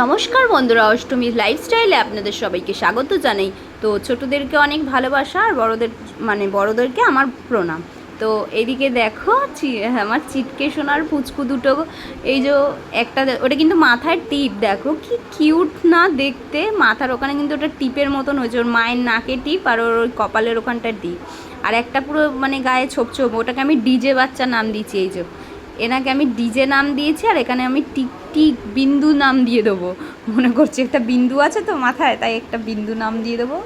নমস্কার বন্ধুরা, অষ্টমী লাইফস্টাইলে আপনাদের সবাইকে স্বাগত জানাই। তো ছোটদেরকে অনেক ভালোবাসা আর বড়দের মানে বড়দেরকে আমার প্রণাম। তো এদিকে দেখো আমার চিটকে সোনার পুচকু দুটো, এই যে একটা ওটা কিন্তু মাথায় টিপ, দেখো কি কিউট না দেখতে। মাথার ওখানে কিন্তু ওটা টিপের মতন হয়েছে ওর মায়ের নাকে টিপ আর ওর কপালের ওখানটা টিপ। আর একটা পুরো মানে গায়ে ছোপ ছোপ, ওটাকে আমি ডিজে বাচ্চা নাম দিয়েছি এই যে। এনাকে আমি ডিজে নাম দিয়েছি আর এখানে আমি টিক টিক বিন্দু নাম দিয়ে দেবো। মনে করছি একটা বিন্দু আছে তো মাথায়, তাই একটা বিন্দু নাম দিয়ে দেবো।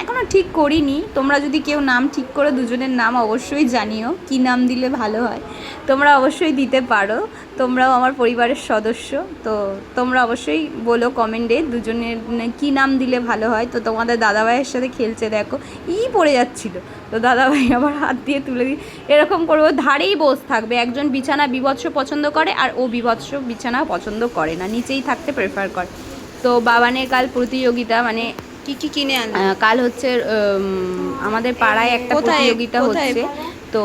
এখনও ঠিক করিনি। তোমরা যদি কেউ নাম ঠিক করে দুজনের নাম অবশ্যই জানিও, কি নাম দিলে ভালো হয়। তোমরা অবশ্যই দিতে পারো। তোমরাও আমার পরিবারের সদস্য, তো তোমরা অবশ্যই বলো কমেন্টে দুজনের কি নাম দিলে ভালো হয়। তো তোমাদের দাদাভাইয়ের সাথে খেলছে, দেখো, ই পড়ে যাচ্ছিল। তো দাদাভাই আবার হাত দিয়ে তুলে দিই এরকম করব, ধারেই বস থাকবে। একজন বিছানা বিভৎস পছন্দ করে আর ও বিভৎস বিছানা পছন্দ করে না, নিচেই থাকতে প্রেফার করে। তো বাবানের কাল প্রতিযোগিতা মানে কি কি কিনে আনলেন কাল হচ্ছে আমাদের পাড়ায় একটা কোথায়? প্রতিযোগিতা হচ্ছে তো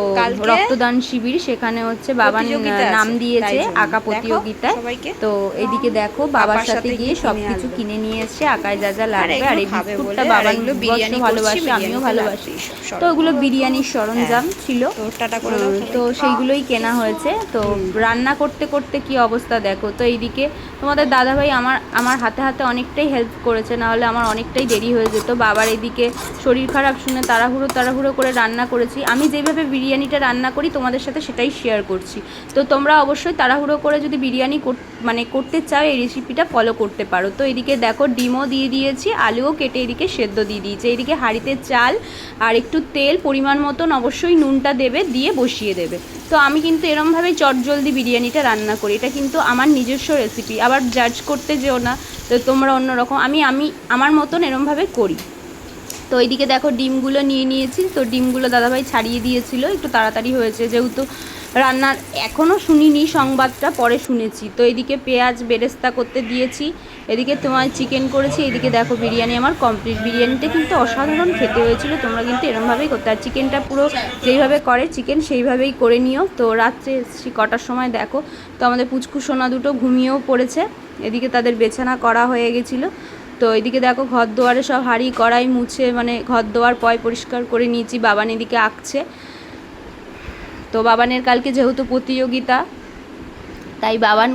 রক্তদান শিবির সেখানে হচ্ছে আছে, নাম দিয়েছে আঁকা প্রতিযোগিতায়। তো এদিকে দেখো বাবার সাথে গিয়ে গিয়ে সব কিনে নিয়ে এসছে আঁকায় যা যা লাগবে। আর এই বিস্কুটটা বলে, আর বিরিয়ানি ভালোবাসে আমিও ভালোবাসি। তো ওগুলো বিরিয়ানির সরঞ্জাম ছিল। তো করে দাও তো সেইগুলোই কেনা হয়েছে। তো রান্না করতে করতে কি অবস্থা দেখো? তো এইদিকে তোমাদের দাদাভাই আমার আমার হাতে হাতে অনেকটাই হেল্প করেছে নাহলে আমার অনেকটাই দেরি হয়ে যেত। বাবার এদিকে শরীর খারাপ শুনে তাড়াহুড়ো তাড়াহুড়ো করে রান্না করেছি। আমি যেভাবে বিরিয়ানিটা রান্না করি, তোমাদের সাথে সেটাই শেয়ার করছি। তো তোমরা অবশ্যই তাড়াহুড়ো করে যদি বিরিয়ানি মানে করতে চাও, এই রেসিপিটা ফলো করতে পারো। তো এদিকে দেখো ডিমও দিয়ে দিয়েছি, আলুও কেটে এদিকে সেদ্ধ দিয়ে দিয়েছি। এদিকে হাঁড়িতে চাল আর একটু তেল পরিমাণ মতন অবশ্যই নুনটা দেবে, দিয়ে বসিয়ে দেবে। তো আমি কিন্তু এরমভাবেই চটজলদি বিরিয়ানিটা রান্না করি। এটা কিন্তু আমার নিজস্ব রেসিপি আবার জাজ করতে যেও না, তো তোমরা অন্যরকম, আমি আমি, আমার মতন এরমভাবে করি। তো এইদিকে দেখো ডিমগুলো নিয়ে নিয়েছি। তো ডিমগুলো দাদাভাই ছাড়িয়ে দিয়েছিল। একটু তাড়াতাড়ি হয়েছে, যেহেতু রান্নার এখনও শুনিনি, সংবাদটা পরে শুনেছি। তো এদিকে পেঁয়াজ বেরেস্তা করতে দিয়েছি। এদিকে তোমার চিকেন করেছি এদিকে দেখো বিরিয়ানি আমার কমপ্লিট। বিরিয়ানিটা কিন্তু অসাধারণ খেতে হয়েছিল, তোমরা কিন্তু এরমভাবেই করতে। আর চিকেনটা পুরো যেইভাবে করে চিকেন, সেইভাবেই করে নিও। তো রাত্রে এসছি কটার সময় দেখো। তো আমাদের পুচকু সোনা দুটো ঘুমিয়েও পড়েছে। এদিকে তাদের বেছানা করা হয়ে গেছিল। তো এদিকে দেখো ঘর দুয়ারে সব হাঁড়ি, কড়াই মুছে মানে ঘর দোয়ার পয় পরিষ্কার করে নিয়েছি, বাবান এদিকে আঁকছে। তো বাবানের কালকে যেহেতু প্রতিযোগিতা, তাই বাবান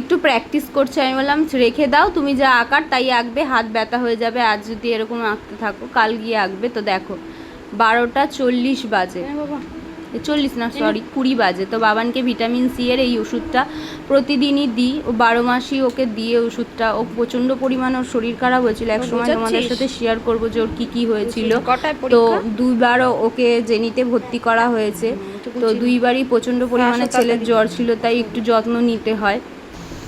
একটু প্র্যাকটিস করছে। আমি বললাম, রেখে দাও, তুমি যা আঁকার তাই আঁকবে, হাত ব্যথা হয়ে যাবে আজ যদি এরকম আঁকতে থাকো, কাল গিয়ে আঁকবে। তো দেখো, বারোটা চল্লিশ বাজে। বাবা। চল্লিশ না সরি কুড়ি বাজে। তো বাবানকে ভিটামিন সি এর এই ওষুধটা প্রতিদিনই দিই। ও বারো মাসই ওকে দিয়ে ওষুধটা। ও প্রচণ্ড পরিমাণ ওর শরীর খারাপ হয়েছিল। এক সময় তোমাদের সাথে শেয়ার করব যে ওর কী কী হয়েছিল। তো দুইবারও ওকে জেনিতে ভর্তি করা হয়েছে। তো দুইবারই প্রচণ্ড পরিমাণে ছেলের জ্বর ছিল তাই একটু যত্ন নিতে হয়।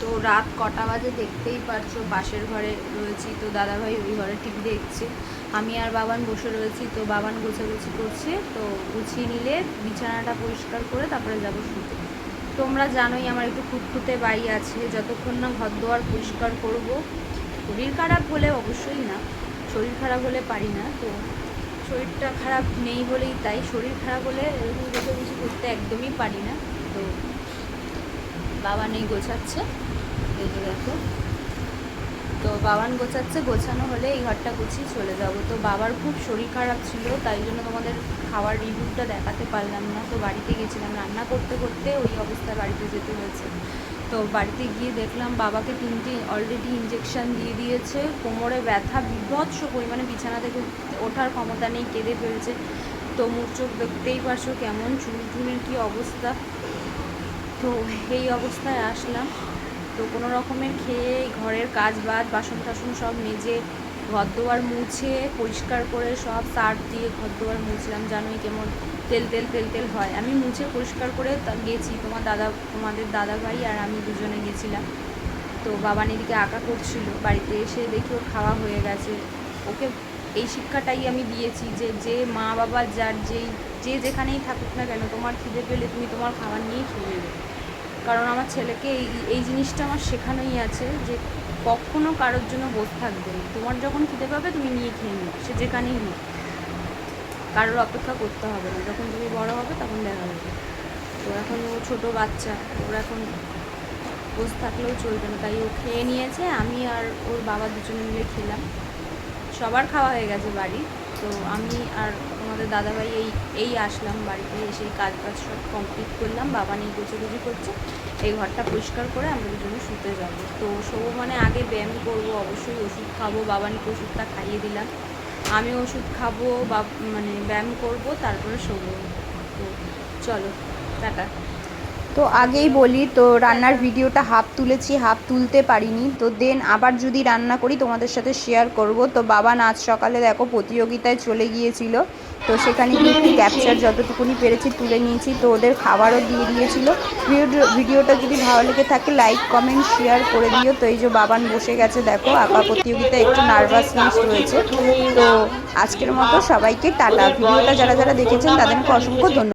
তো রাত কটা বাজে দেখতেই পারছ, পাশের ঘরে রয়েছি তো দাদাভাই ওই ঘরে টিভি দেখছে। আমি আর বাবান বসে রয়েছি তো বাবান গোছাগুছি করছে, তো গুছিয়ে নিলে বিছানাটা পরিষ্কার করে তারপরে যাব শুতে। তোমরা জানোই আমার একটু খুঁতখুঁতে বাড়ি আছে, যতক্ষণ না ঘর দোয়ার পরিষ্কার করব, শরীর খারাপ হলে অবশ্যই না, শরীর খারাপ হলে পারি না, তো শরীরটা খারাপ নেই বলেই তাই, শরীর খারাপ হলে এরকম গোছাগুছি করতে একদমই পারি না, তো বাবা নেই গোছাচ্ছে। এই যে দেখো। তো বাবান গোছাচ্ছে, গোছানো হলে এই ঘরটা গুছিয়ে চলে যাব। তো বাবার খুব শরীর খারাপ ছিল, তাই জন্য তোমাদের খাওয়ার রিভিউটা দেখাতে পারলাম না। তো বাড়িতে গেছিলাম রান্না করতে করতে, ওই অবস্থায় বাড়িতে যেতে হয়েছে। তো বাড়িতে গিয়ে দেখলাম বাবাকে তিনটে অলরেডি ইঞ্জেকশন দিয়ে দিয়েছে। কোমরে ব্যথা, বিভৎস পরিমাণে বিছানা থেকে ওঠার ক্ষমতা নেই, কেঁদে ফেলছে। তো মুখ চোখ দেখতেই পারছ কেমন চুল টুলের কী অবস্থা। তো এই অবস্থায় আসলাম। তো কোনো রকমের খেয়ে ঘরের কাজ বাদ বাসন টাসন সব মেজে ঘর দোয়ার মুছে, পরিষ্কার করে সব সার দিয়ে ঘর দোয়ার মুছলাম, জানোই কেমন তেল তেল তেল তেল হয়। আমি মুছে, পরিষ্কার করে গেছি। তোমার দাদা, তোমাদের দাদা ভাই আর আমি দুজনে গেছিলাম। তো বাবা এদিকে আঁকা করছিল। বাড়িতে এসে দেখি ওর খাওয়া হয়ে গেছে। ওকে এই শিক্ষাটাই আমি দিয়েছি যে যে মা বাবা যার যেই, যে যেখানেই থাকুক না কেন, তোমার খিদে পেলে তুমি তোমার খাবার নিয়েই খেয়ে নেবে। কারণ আমার ছেলেকে এই এই জিনিসটা আমার শেখানোই আছে যে কখনো কারোর জন্য বসে থাকবে তোমার যখন খিদে পাবে, তুমি নিয়ে খেয়ে নিও। সে যেখানেই হোক। কারোর অপেক্ষা করতে হবে না। যখন তুমি বড় হবে, তখন দেখা যাবে। তো এখন ও ছোটো বাচ্চা। ওর এখন বসে থাকলেও চলবে না। তাই ও খেয়ে নিয়েছে। আমি আর ওর বাবা দুজনে মিলে খেলাম। সবার খাওয়া হয়ে গেছে বাড়ি। তো আমি আর আমাদের দাদাভাই এই এই আসলাম বাড়িতে এসে কাজ বাজ সব কমপ্লিট করলাম, বাবা নিয়ে গুছোগুছি করছে। এই ঘরটা পরিষ্কার করে আমরা দুজনে শুতে যাব। তো শোবো মানে আগে ব্যায়াম করব, অবশ্যই ওষুধ খাব, বাবা বাবানিকে ওষুধটা খাইয়ে দিলাম। আমি ওষুধ খাব বা মানে ব্যায়াম করব, তারপরে শোবো। তো চলো, টাটা। তো আগেই বলি, তো রান্নার ভিডিওটা হাফ তুলেছি, হাফ তুলতে পারিনি। তো দেন আবার যদি রান্না করি, তোমাদের সাথে শেয়ার করব। তো বাবা আজ সকালে দেখো প্রতিযোগিতায় চলে গিয়েছিল। তো সেখানে গিয়ে একটু ক্যাপচার যতটুকুনি পেরেছি তুলে নিয়েছি। তো ওদের খাবারও দিয়ে দিয়েছিল। ভিডিও, ভিডিওটা যদি ভালো লেগে থাকে লাইক কমেন্ট শেয়ার করে দিও। তো এই যে বাবান বসে গেছে, দেখো, আঁকা প্রতিযোগিতা একটু নার্ভাসনেস রয়েছে। তো আজকের মতো সবাইকে টাটা। ভিডিওটা যারা যারা দেখেছেন, তাদেরকে অসংখ্য ধন্যবাদ।